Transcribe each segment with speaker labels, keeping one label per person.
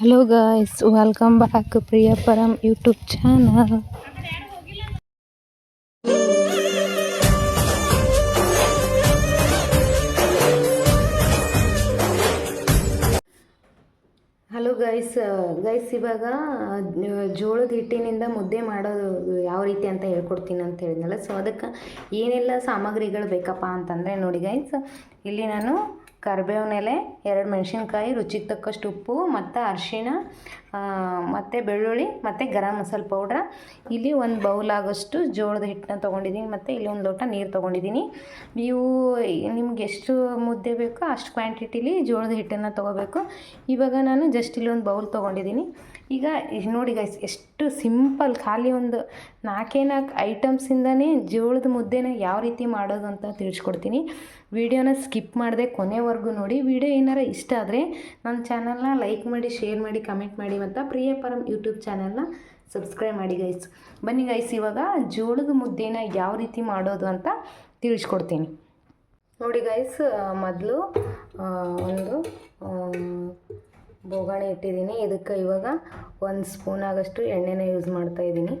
Speaker 1: Hello guys welcome back Priya Param YouTube channel hello guys guys ಇವಾಗ ಜೋಳದ ಹಿಟ್ಟಿನಿಂದ ಮುದ್ದೆ ಮಾಡೋದು ಯಾವ ರೀತಿ ಅಂತ ಹೇಳ್ಕೊಡ್ತೀನಿ ಅಂತ ಹೇಳಿದ್ನಲ್ಲ. ಸೊ ಅದಕ್ಕೆ ಏನೆಲ್ಲ ಸಾಮಗ್ರಿಗಳು ಬೇಕಪ್ಪ ಅಂತಂದರೆ ನೋಡಿ ಗೈಸ್ ಇಲ್ಲಿ ನಾನು ಕರಿಬೇವಿನ ಎಲೆ, ಎರಡು ಮೆಣಸಿನ್ಕಾಯಿ, ರುಚಿಗೆ ತಕ್ಕಷ್ಟು ಉಪ್ಪು, ಮತ್ತು ಅರಿಶಿಣ ಮತ್ತು ಬೆಳ್ಳುಳ್ಳಿ, ಮತ್ತು ಗರಂ ಮಸಾಲೆ ಪೌಡ್ರ ಇಲ್ಲಿ ಒಂದು ಬೌಲ್ ಆಗೋಷ್ಟು ಜೋಳದ ಹಿಟ್ಟನ್ನ ತೊಗೊಂಡಿದ್ದೀನಿ, ಮತ್ತು ಇಲ್ಲಿ ಒಂದು ಲೋಟ ನೀರು ತೊಗೊಂಡಿದ್ದೀನಿ. ನೀವು ನಿಮ್ಗೆ ಎಷ್ಟು ಮುದ್ದೆ ಬೇಕೋ ಅಷ್ಟು ಕ್ವಾಂಟಿಟಿಲಿ ಜೋಳದ ಹಿಟ್ಟನ್ನು ತೊಗೋಬೇಕು. ಇವಾಗ ನಾನು ಜಸ್ಟ್ ಇಲ್ಲಿ ಒಂದು ಬೌಲ್ ತೊಗೊಂಡಿದ್ದೀನಿ. ಈಗ ನೋಡಿ ಗೈಸ್ ಎಷ್ಟು ಸಿಂಪಲ್ ಖಾಲಿ ಒಂದು ನಾಲ್ಕೇ ನಾಲ್ಕು ಐಟಮ್ಸಿಂದನೇ ಜೋಳದ ಮುದ್ದೆನ ಯಾವ ರೀತಿ ಮಾಡೋದು ಅಂತ ತಿಳಿಸ್ಕೊಡ್ತೀನಿ. ವಿಡಿಯೋನ ಸ್ಕಿಪ್ ಮಾಡದೆ ಕೊನೆವರೆಗೂ ನೋಡಿ. ವಿಡಿಯೋ ಏನಾರ ಇಷ್ಟ ಆದರೆ ನನ್ನ ಚಾನಲ್ನ ಲೈಕ್ ಮಾಡಿ ಶೇರ್ ಮಾಡಿ ಕಮೆಂಟ್ ಮಾಡಿ ಮತ್ತು ಪ್ರಿಯ ಪರಂ ಯೂಟ್ಯೂಬ್ ಚಾನಲ್ನ ಸಬ್ಸ್ಕ್ರೈಬ್ ಮಾಡಿ ಗೈಸ್ ಬನ್ನಿ ಗೈಸ್ ಇವಾಗ ಜೋಳದ ಮುದ್ದೆನ ಯಾವ ರೀತಿ ಮಾಡೋದು ಅಂತ ತಿಳಿಸ್ಕೊಡ್ತೀನಿ. ನೋಡಿ ಗೈಸ್ ಮೊದಲು ಒಂದು ಬೋಗಾಣಿ ಇಟ್ಟಿದ್ದೀನಿ. ಇದಕ್ಕೆ ಇವಾಗ ಒಂದು ಸ್ಪೂನ್ ಆಗಷ್ಟು ಎಣ್ಣೆನ ಯೂಸ್ ಮಾಡ್ತಾ ಇದ್ದೀನಿ.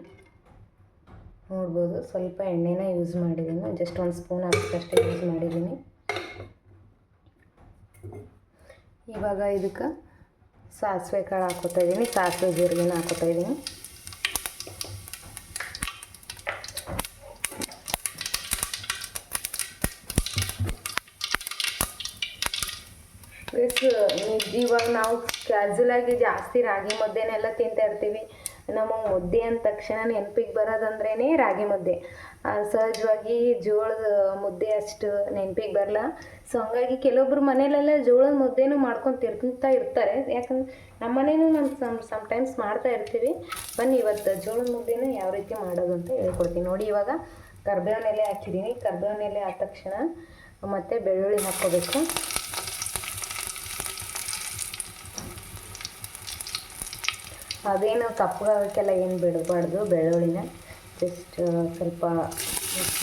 Speaker 1: ನೋಡ್ಬೋದು, ಸ್ವಲ್ಪ ಎಣ್ಣೆನ ಯೂಸ್ ಮಾಡಿದ್ದೀನಿ. ಜಸ್ಟ್ ಒಂದು ಸ್ಪೂನ್ ಆಗಷ್ಟೇ ಯೂಸ್ ಮಾಡಿದ್ದೀನಿ. ಇವಾಗ ಇದಕ್ಕೆ ಸಾಸಿವೆ ಕಾಳು ಹಾಕೋತಾ ಇದ್ದೀನಿ. ಸಾಸಿವೆ ಜೀರಿಗೆನ ಹಾಕೋತಾ ಇದ್ದೀನಿ. ಪ್ಲಸ್ ಇವಾಗ ನಾವು ಕ್ಯಾಸುವಲ್ ಆಗಿ ಜಾಸ್ತಿ ರಾಗಿ ಮುದ್ದೆನೆಲ್ಲ ತಿಂತಾ ಇರ್ತೀವಿ. ನಮಗೆ ಮುದ್ದೆ ಅಂದ ತಕ್ಷಣ ನೆನಪಿಗೆ ಬರೋದಂದ್ರೇ ರಾಗಿ ಮುದ್ದೆ. ಸಹಜವಾಗಿ ಜೋಳದ ಮುದ್ದೆ ಅಷ್ಟು ನೆನಪಿಗೆ ಬರಲ್ಲ. ಸೊ ಹಂಗಾಗಿ ಕೆಲವೊಬ್ರು ಮನೇಲೆಲ್ಲ ಜೋಳದ ಮುದ್ದೆನೂ ಮಾಡ್ಕೊಂಡು ತಿಂತಾ ಇರ್ತಾರೆ. ಯಾಕಂದ್ರೆ ನಮ್ಮ ಮನೇನೂ ನಾವು ಸಮ್ ಸಮ್ಟೈಮ್ಸ್ ಮಾಡ್ತಾ ಇರ್ತೀವಿ. ಬನ್ನಿ ಇವತ್ತು ಜೋಳದ ಮುದ್ದೆನ ಯಾವ ರೀತಿ ಮಾಡೋದು ಅಂತ ಹೇಳ್ಕೊಡ್ತೀನಿ. ನೋಡಿ ಇವಾಗ ಕರ್ಬೇವಿನ ಎಲೆ ಹಾಕಿದ್ದೀನಿ. ಕರ್ಬೇವಿನ ಎಲೆ ಆದ ತಕ್ಷಣ ಮತ್ತು ಬೆಳ್ಳುಳ್ಳಿ ಹಾಕ್ಕೋಬೇಕು. ಅದೇನು ಕಪ್ಪಗಾಗಕ್ಕೆಲ್ಲ ಏನು ಬಿಡಬಾರ್ದು, ಬೆಳ್ಳುಳ್ಳಿನ ಜಸ್ಟ್ ಸ್ವಲ್ಪ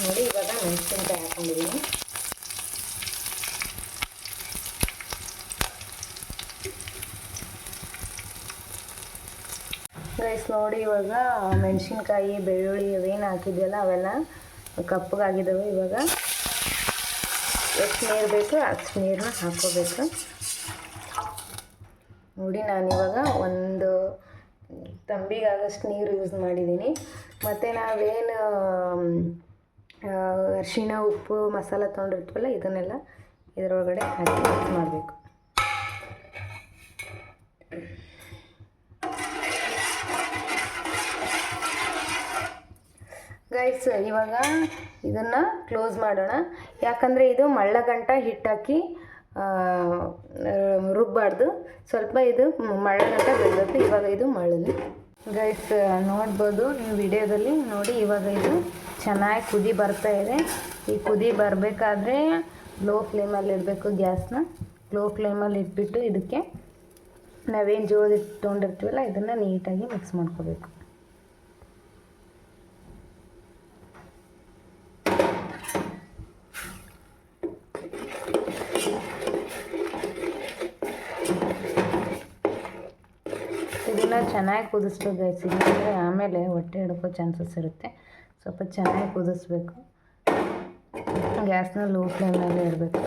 Speaker 1: ನೋಡಿ ಇವಾಗ ಮೆಣಸಿನ್ಕಾಯಿ ಹಾಕೊಂಡಿದ್ದೀನಿ. ಗೈಸ್ ನೋಡಿ ಇವಾಗ ಮೆಣಸಿನ್ಕಾಯಿ, ಬೆಳ್ಳುಳ್ಳಿ ಅವೇನು ಹಾಕಿದ್ಯಲ್ಲ ಅವೆಲ್ಲ ಕಪ್ಪಗಾಗಿದ್ದಾವೆ ಇವಾಗ ಎಷ್ಟು ನೀರು ಬೇಕು ಅಷ್ಟು ನೀರನ್ನ ಹಾಕ್ಕೋಬೇಕು. ನೋಡಿ ನಾನಿವಾಗ ಒಂದು ತಂಬಿಗಾಗಷ್ಟು ನೀರು ಯೂಸ್ ಮಾಡಿದ್ದೀನಿ ಮತ್ತು ನಾವೇನು ಅರಿಶಿಣ, ಉಪ್ಪು, ಮಸಾಲ ತೊಗೊಂಡಿರ್ತೀವಲ್ಲ ಇದನ್ನೆಲ್ಲ ಇದರೊಳಗಡೆ ಹಾಕಿ ಮಿಕ್ಸ್ ಮಾಡಬೇಕು. ಗೈಸ್ ಇವಾಗ ಇದನ್ನು ಕ್ಲೋಸ್ ಮಾಡೋಣ. ಯಾಕಂದರೆ ಇದು ಮಳ್ಳಗಂಟ ಹಿಟ್ಟಾಕಿ ರುಬ್ಬಾರ್ದು. ಸ್ವಲ್ಪ ಇದು ಮಳ್ಳನಂತ ಬೆಳೆದು ಇವಾಗ ಇದು ಮಳ್ಳಲಿ ಗೈಸ್ ನೋಡ್ಬೋದು ನೀವು ವಿಡಿಯೋದಲ್ಲಿ ನೋಡಿ, ಇವಾಗ ಇದು ಚೆನ್ನಾಗಿ ಕುದಿ ಬರ್ತಾ ಇದೆ. ಈ ಕುದಿ ಬರಬೇಕಾದ್ರೆ ಲೋ ಫ್ಲೇಮಲ್ಲಿ ಇಡಬೇಕು ಗ್ಯಾಸ್ನ. ಲೋ ಫ್ಲೇಮಲ್ಲಿ ಇಟ್ಬಿಟ್ಟು ಇದಕ್ಕೆ ನಾವೇನು ಜೋಳ ಇಟ್ಕೊಂಡಿರ್ತೀವಲ್ಲ, ಇದನ್ನು ನೀಟಾಗಿ ಮಿಕ್ಸ್ ಮಾಡ್ಕೋಬೇಕು ಇದನ್ನು ಚೆನ್ನಾಗಿ ಕುದಿಸ್ಬೇಕು ಗೈಸ್ ಇಲ್ಲಾಂದರೆ ಆಮೇಲೆ ಹೊಟ್ಟೆ ಹಿಡ್ಕೋ ಚಾನ್ಸಸ್ ಇರುತ್ತೆ. ಸ್ವಲ್ಪ ಚೆನ್ನಾಗಿ ಕುದಿಸ್ಬೇಕು. ಗ್ಯಾಸ್ನ ಲೋ ಫ್ಲೇಮಲ್ಲಿ ಇಡಬೇಕು.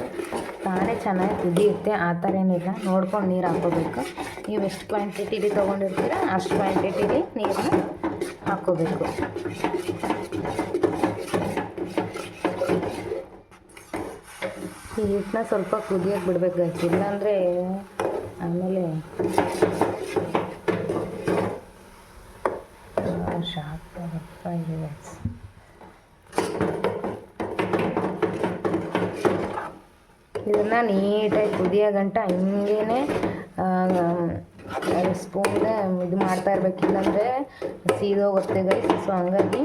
Speaker 1: ತಾನೇ ಚೆನ್ನಾಗಿ ಕುದಿಯುತ್ತೆ, ಆ ಥರ ಏನಿಲ್ಲ. ನೋಡ್ಕೊಂಡು ನೀರು ಹಾಕೋಬೇಕು. ನೀವು ಎಷ್ಟು ಕ್ವಾಂಟಿಟಿಲಿ ತೊಗೊಂಡಿರ್ತೀರ ಅಷ್ಟು ಕ್ವಾಂಟಿಟಿಲಿ ನೀರನ್ನ ಹಾಕೋಬೇಕು. ಈ ಹಿಟ್ಟನ್ನ ಸ್ವಲ್ಪ ಕುದಿಯೋಕೆ ಬಿಡ್ಬೇಕು ಗೈಸ್ ಇಲ್ಲಾಂದರೆ ಆಮೇಲೆ ಗೈಸ್ ಇದನ್ನು ನೀಟಾಗಿ ಕುದಿಯೋ ಗಂಟ ಹಿಂಗೇ ಸ್ಪೂನ್ ಇದು ಮಾಡ್ತಾ ಇರ್ಬೇಕಿಲ್ಲಂದ್ರೆ ಸೀದೋಗುತ್ತೆ ಗೈಸ್ ಸೊ ಹಂಗಾಗಿ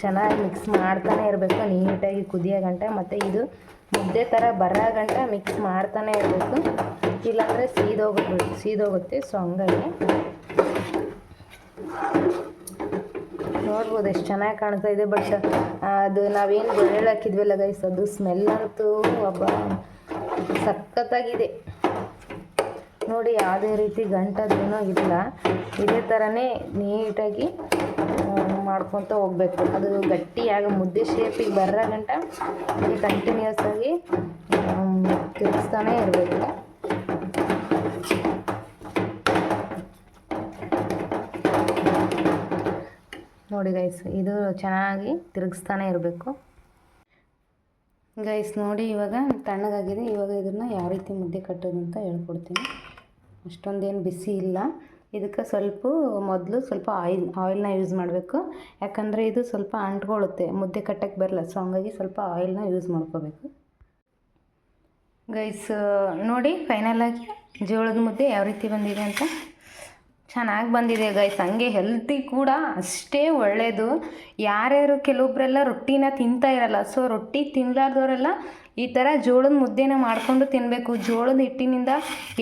Speaker 1: ಚೆನ್ನಾಗಿ ಮಿಕ್ಸ್ ಮಾಡ್ತಾನೆ ಇರಬೇಕು, ನೀಟಾಗಿ ಕುದಿಯೋ ಗಂಟ. ಮತ್ತು ಇದು ಮುದ್ದೆ ಥರ ಬರೋ ಗಂಟ ಮಿಕ್ಸ್ ಮಾಡ್ತಾನೆ ಇರಬೇಕು. ಇಲ್ಲಾಂದರೆ ಸೀದೋಗುತ್ತೆ ಸೀದೋಗುತ್ತೆ. ಸೊ ಹಂಗಾಗಿ ನೋಡ್ಬೋದು, ಎಷ್ಟು ಚೆನ್ನಾಗಿ ಕಾಣ್ತಾ ಇದೆ ಬಟ್ ಅದು ನಾವೇನು ಬೆಳ್ಳುಳ್ಳಿ ಹಾಕಿದ್ವಲ್ಲ ಗೈಸ್ ಅದು ಸ್ಮೆಲ್ ಅಂತೂ ಹಬ್ಬ ಸಖತ್ತಾಗಿದೆ. ನೋಡಿ, ಯಾವುದೇ ರೀತಿ ಗಂಟದೇನೋ ಇಲ್ಲ. ಇದೇ ಥರನೇ ನೀಟಾಗಿ ಮಾಡ್ಕೊತ ಹೋಗ್ಬೇಕು. ಅದು ಗಟ್ಟಿಯಾಗಿ ಮುದ್ದೆ ಶೇಪಿಗೆ ಬರೋ ಗಂಟ ಕಂಟಿನ್ಯೂಸ್ ಆಗಿ ತಿರುಗಿಸ್ತಾನೆ ಇರಬೇಕು. ನೋಡಿ ಗೈಸ್ ಇದು ಚೆನ್ನಾಗಿ ತಿರುಗಿಸ್ತಾನೆ ಇರಬೇಕು. ಗೈಸ್ ನೋಡಿ ಇವಾಗ ತಣ್ಣಗಾಗಿದೆ. ಇವಾಗ ಇದನ್ನು ಯಾವ ರೀತಿ ಮುದ್ದೆ ಕಟ್ಟೋದು ಅಂತ ಹೇಳ್ಕೊಡ್ತೀನಿ. ಅಷ್ಟೊಂದೇನು ಬಿಸಿ ಇಲ್ಲ. ಇದಕ್ಕೆ ಸ್ವಲ್ಪ ಮೊದಲು ಸ್ವಲ್ಪ ಆಯಿಲ್ ಆಯಿಲ್ನ ಯೂಸ್ ಮಾಡಬೇಕು. ಯಾಕಂದರೆ ಇದು ಸ್ವಲ್ಪ ಅಂಟ್ಕೊಳ್ಳುತ್ತೆ. ಮುದ್ದೆ ಕಟ್ಟಕ್ಕೆ ಬರಲ್ಲ ಸೊ ಹಂಗಾಗಿ ಸ್ವಲ್ಪ ಆಯಿಲ್ನ ಯೂಸ್ ಮಾಡ್ಕೋಬೇಕು. ಗೈಸ್ ನೋಡಿ ಫೈನಲ್ ಆಗಿ ಜೋಳದ ಮುದ್ದೆ ಯಾವ ರೀತಿ ಬಂದಿದೆ ಅಂತ. ಚೆನ್ನಾಗಿ ಬಂದಿದೆ ಗೈಸ್ ಹಂಗೆ ಹೆಲ್ತಿ ಕೂಡ, ಅಷ್ಟೇ ಒಳ್ಳೆಯದು ಯಾರ್ಯಾರು ಕೆಲವೊಬ್ಬರೆಲ್ಲ ರೊಟ್ಟಿನ ತಿಂತಾ ಇರಲ್ಲ ಸೊ ರೊಟ್ಟಿ ತಿನ್ನಲಾರ್ದವರೆಲ್ಲ ಈ ಥರ ಜೋಳದ ಮುದ್ದೆನ ಮಾಡಿಕೊಂಡು ತಿನ್ನಬೇಕು ಜೋಳದ ಹಿಟ್ಟಿನಿಂದ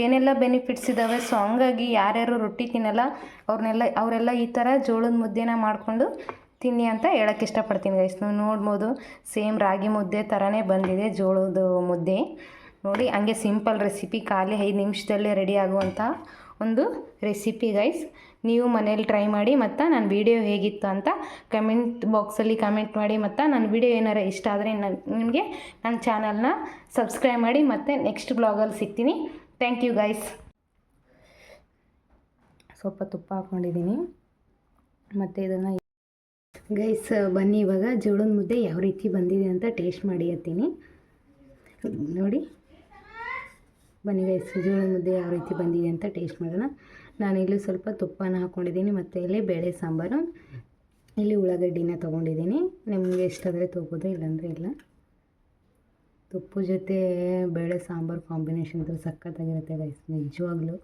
Speaker 1: ಏನೆಲ್ಲ ಬೆನಿಫಿಟ್ಸ್ ಇದ್ದಾವೆ ಸೊ ಹಂಗಾಗಿ ಯಾರ್ಯಾರು ರೊಟ್ಟಿ ತಿನ್ನಲ್ಲ ಅವ್ರನ್ನೆಲ್ಲ ಅವರೆಲ್ಲ ಈ ಥರ ಜೋಳದ ಮುದ್ದೆನ ಮಾಡಿಕೊಂಡು ತಿನ್ನಿ ಅಂತ ಹೇಳಕ್ಕೆ ಇಷ್ಟಪಡ್ತೀನಿ ಗೈಸ್ ನೀವು ನೋಡ್ಬೋದು ಸೇಮ್ ರಾಗಿ ಮುದ್ದೆ ಥರನೇ ಬಂದಿದೆ ಜೋಳದ ಮುದ್ದೆ. ನೋಡಿ, ಹಂಗೆ ಸಿಂಪಲ್ ರೆಸಿಪಿ ಖಾಲಿ ಐದು ನಿಮಿಷದಲ್ಲೇ ರೆಡಿ ಆಗುವಂಥ ಒಂದು ರೆಸಿಪಿ ಗೈಸ್ ನೀವು ಮನೇಲಿ ಟ್ರೈ ಮಾಡಿ ಮತ್ತು ನನ್ನ ವಿಡಿಯೋ ಹೇಗಿತ್ತು ಅಂತ ಕಮೆಂಟ್ ಬಾಕ್ಸಲ್ಲಿ ಕಮೆಂಟ್ ಮಾಡಿ ಮತ್ತು ನನ್ನ ವಿಡಿಯೋ ಏನಾರು ಇಷ್ಟ ಆದರೆ ನನ್ನ ನಿಮಗೆ ನನ್ನ ಚಾನಲ್ನ ಸಬ್ಸ್ಕ್ರೈಬ್ ಮಾಡಿ ಮತ್ತು ನೆಕ್ಸ್ಟ್ ಬ್ಲಾಗಲ್ಲಿ ಸಿಗ್ತೀನಿ. ಥ್ಯಾಂಕ್ ಯು ಗೈಸ್ ಸ್ವಲ್ಪ ತುಪ್ಪ ಹಾಕ್ಕೊಂಡಿದ್ದೀನಿ ಮತ್ತು ಇದನ್ನು ಗೈಸ್ ಬನ್ನಿ ಇವಾಗ. ಜೋಳದ ಮುದ್ದೆ ಯಾವ ರೀತಿ ಬಂದಿದೆ ಅಂತ ಟೇಸ್ಟ್ ಮಾಡಿ ಹತ್ತೀನಿ. ನೋಡಿ. ಬನ್ನಿ ಗೈಸ್ ಜೋಳದ ಮುದ್ದೆ ಯಾವ ರೀತಿ ಬಂದಿದೆ ಅಂತ ಟೇಸ್ಟ್ ಮಾಡೋಣ. ಇಲ್ಲಿ ಸ್ವಲ್ಪ ತುಪ್ಪನ ಹಾಕ್ಕೊಂಡಿದ್ದೀನಿ ಮತ್ತು ಇಲ್ಲಿ ಬೇಳೆ ಸಾಂಬಾರು. ಇಲ್ಲಿ ಉಳ್ಳಾಗಡ್ಡಿನ ತೊಗೊಂಡಿದ್ದೀನಿ. ನಿಮಗೆ ಇಷ್ಟಾದರೆ ತೊಗೋದು ಇಲ್ಲಾಂದರೆ ಇಲ್ಲ. ತುಪ್ಪ ಜೊತೆ ಬೇಳೆ ಸಾಂಬಾರು ಕಾಂಬಿನೇಷನ್ ಸಖತ್ತಾಗಿರುತ್ತೆ ಗೈಸ್ ನಿಜವಾಗ್ಲೂ.